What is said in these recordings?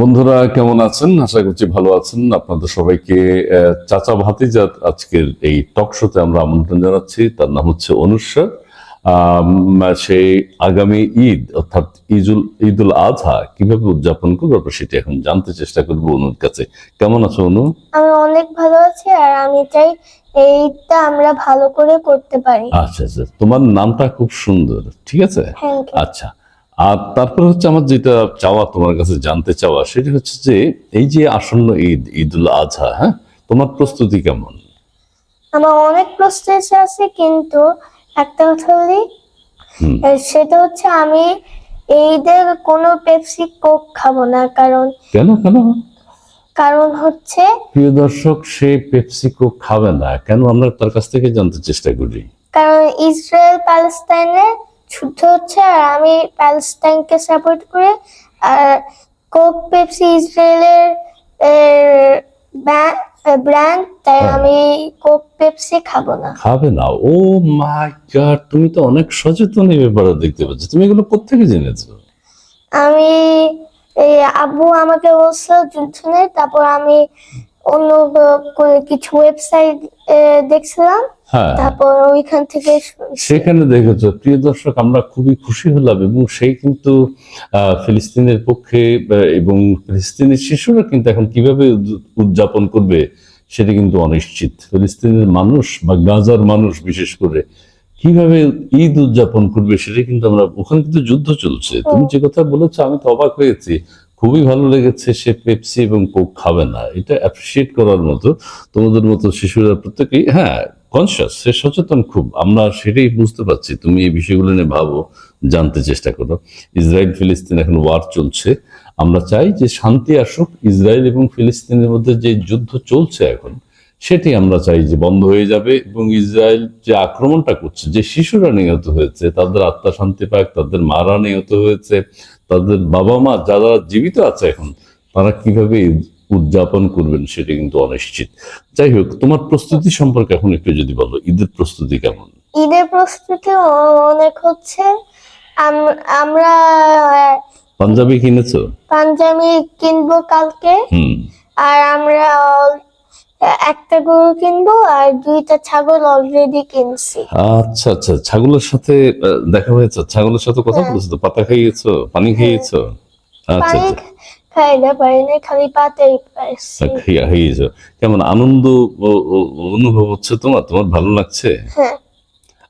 বন্ধুরা কেমন আছেন? আশা করছি ভালো আছেন। আপনাদের সবাইকে চাচা ভাতিজার আজকের এই টক শোতে আমরা আমন্ত্রণ জানাচ্ছি। তার নাম হচ্ছে অনুষ্কা আম, সেই আগামী ঈদ অর্থাৎ ঈদুল ঈদুল আজহা কীভাবে উদযাপন করব আমরা সেটা এখন জানতে চেষ্টা করব অনুর কাছে। কেমন আছো অনু? আমি অনেক ভালো আছি আর আমি চাই এইটা আমরা ভালো করে করতে পারি। আচ্ছা আচ্ছা। তোমার নামটা খুব সুন্দর ঠিক আছে? আচ্ছা। আর তারপর হচ্ছে আমার যেটা চাওয়া তোমার কাছে জানতে চাওয়া সেটা হচ্ছে যে এই যে আসন্ন ঈদ ঈদুল আজহা হ্যাঁ? তোমার প্রস্তুতি কেমন? আমার অনেক প্রস্তুতি আছে কিন্তু একটা কথা বলি। সেটা হচ্ছে আমি এইদের কোনো পেপসি কোক খাব না কারণ কেন কেন? কারণ হচ্ছে প্রিয় দর্শক সে পেপসিকো খাবে না। কেন? আমরা তার কাছ থেকে জানতে চেষ্টা করি। কারণ ইসরায়েল প্যালেস্তাইনে যুদ্ধ হচ্ছে আর আমি প্যালেস্তাইনকে সাপোর্ট করে আর কোক পেপসি ইসরায়েলের ব্র্যান্ড তাই হ্যাঁ। আমি কোক পেপসি খাব না। খাবে না। ও মাই গড তুমি তো অনেক সচেতন এই ব্যাপারে দেখতে পাচ্ছ। তুমি এগুলো কোথেকে জেনেছো? আমি এই আব্বু আমাকে বলছিল যুদ্ধ নেই তারপর আমি অন্য কিছু ওয়েবসাইট দেখছিলাম। হ্যাঁ। তারপর ওইখান থেকে সেখানে দেখেছ প্রিয় দর্শক আমরা খুবই খুশি হলাম এবং সেই কিন্তু ফিলিস্তিনের পক্ষে এবং ফিলিস্তিনের শিশুরা কিন্তু এখন কীভাবে উদযাপন করবে সেটা কিন্তু অনিশ্চিত। ফিলিস্তিনের মানুষ বা গাজার মানুষ বিশেষ করে কীভাবে ঈদ উদযাপন করবে সেটা কিন্তু আমরা ওখানে কিন্তু যুদ্ধ চলছে। তুমি যে কথা বলেছ আমি তো অবাক হয়েছি। খুবই ভালো লেগেছে সে পেপসি এবং কোক খাবে না। এটা অ্যাপ্রিসিয়েট করার মতো তোমাদের মতো শিশুরা প্রত্যেকেই হ্যাঁ কনসিয়াস সে সচেতন খুব। আমরা সেটাই বুঝতে পারছি। তুমি এই বিষয়গুলো নিয়ে ভাবো, জানতে চেষ্টা করো। ইসরায়েল, ফিলিস্তিন এখন ওয়ার চলছে। আমরা চাই যে শান্তি আসুক। ইসরায়েল এবং ফিলিস্তিনের মধ্যে যে যুদ্ধ চলছে এখন, সেটি আমরা চাই যে বন্ধ হয়ে যাবে এবং ইসরায়েল যে আক্রমণটা করছে, যে শিশুরা নিহত হয়েছে, তাদের আত্মা শান্তি পাক, তাদের মারা নিহত হয়েছে, তাদের বাবা মা যারা জীবিত আছে এখন, তারা কীভাবে উদযাপন করবেন সেটা কিন্তু অনিশ্চিত। যাই হোক তোমার প্রস্তুতি সম্পর্কে এখন একটু যদি বলো ঈদের প্রস্তুতি কেমন? ঈদের প্রস্তুতি অনেক হচ্ছে। আমরা পাঞ্জাবি কিনেছো? পাঞ্জাবি কিনবো কালকে। আর আমরা একটা গরু কিনবো আর দুইটা ছাগল অলরেডি কিনছি। আচ্ছা আচ্ছা ছাগলের সাথে দেখা হয়েছে। ছাগলের সাথে কথা হ্যাঁ। বলেছ তো? পাতা খাইয়েছো? পানি খাইয়েছো? আচ্ছা আচ্ছা পারি খালি পাতাই পাইছি কেমন? আনন্দ অনুভব হচ্ছে তোমার? তোমার ভালো লাগছে? হ্যাঁ।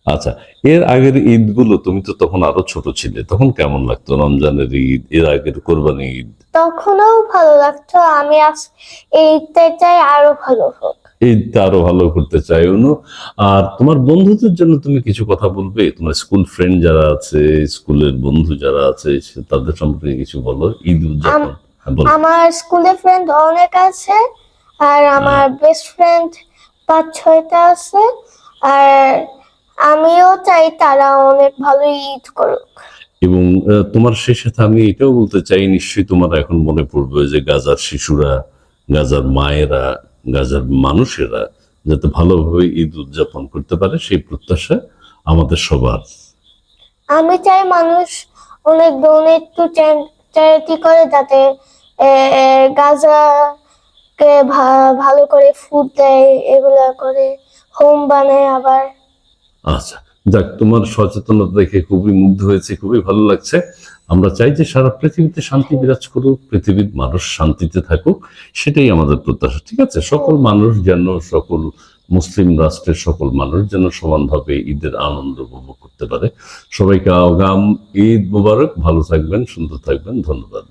আচ্ছা এর আগের ঈদগুলো তুমি তো তখন আরও ছোট ছিলে। তখন কেমন লাগতো? রমজানের ঈদ এর আগের কোরবানি ঈদ? তখনও ভালো লাগতো। আমি আজ এইটা চাই আরও ভালো হোক। ঈদটা আরও ভালো করতে চাই অনু। আর তোমার বন্ধুদের জন্য তুমি কিছু কথা বলবে? তোমার স্কুল ফ্রেন্ড যারা আছে স্কুলের বন্ধু যারা আছে তাদের সম্পর্কে কিছু বলো? ঈদ উদযাপন। আমার স্কুলে ফ্রেন্ড অনেক আছে আর আমার বেস্ট ফ্রেন্ড পাঁচ ছয়টা আছে আর আমিও চাই তারা অনেক ভালো ঈদ করুক। এবং তোমার সেই সাথে আমি এটাও বলতে চাই নিশ্চয়ই তোমার এখন মনে পড়বে যে গাজার শিশুরা গাজার মায়েরা গাজার মানুষেরা যাতে ভালোভাবে ঈদ উদযাপন করতে পারে সেই প্রত্যাশা আমাদের সবার। আমি চাই মানুষ অনেক ডোনেট টু চ্যারিটি করে যাতে গাজাকে ভালো করে ফুড দেয় এগুলা করে হোম বানায় আবার। আচ্ছা যাক তোমার সচেতনতা দেখে খুবই মুগ্ধ হয়েছে খুবই ভালো লাগছে। আমরা চাই যে সারা পৃথিবীতে শান্তি বিরাজ করুক পৃথিবীর মানুষ শান্তিতে থাকুক সেটাই আমাদের প্রত্যাশা ঠিক আছে? সকল মানুষ যেন সকল মুসলিম রাষ্ট্রের সকল মানুষ যেন সমানভাবে ঈদের আনন্দ উপভোগ করতে পারে। সবাইকে আগাম ঈদ মোবারক ভালো থাকবেন সুন্দর থাকবেন ধন্যবাদ।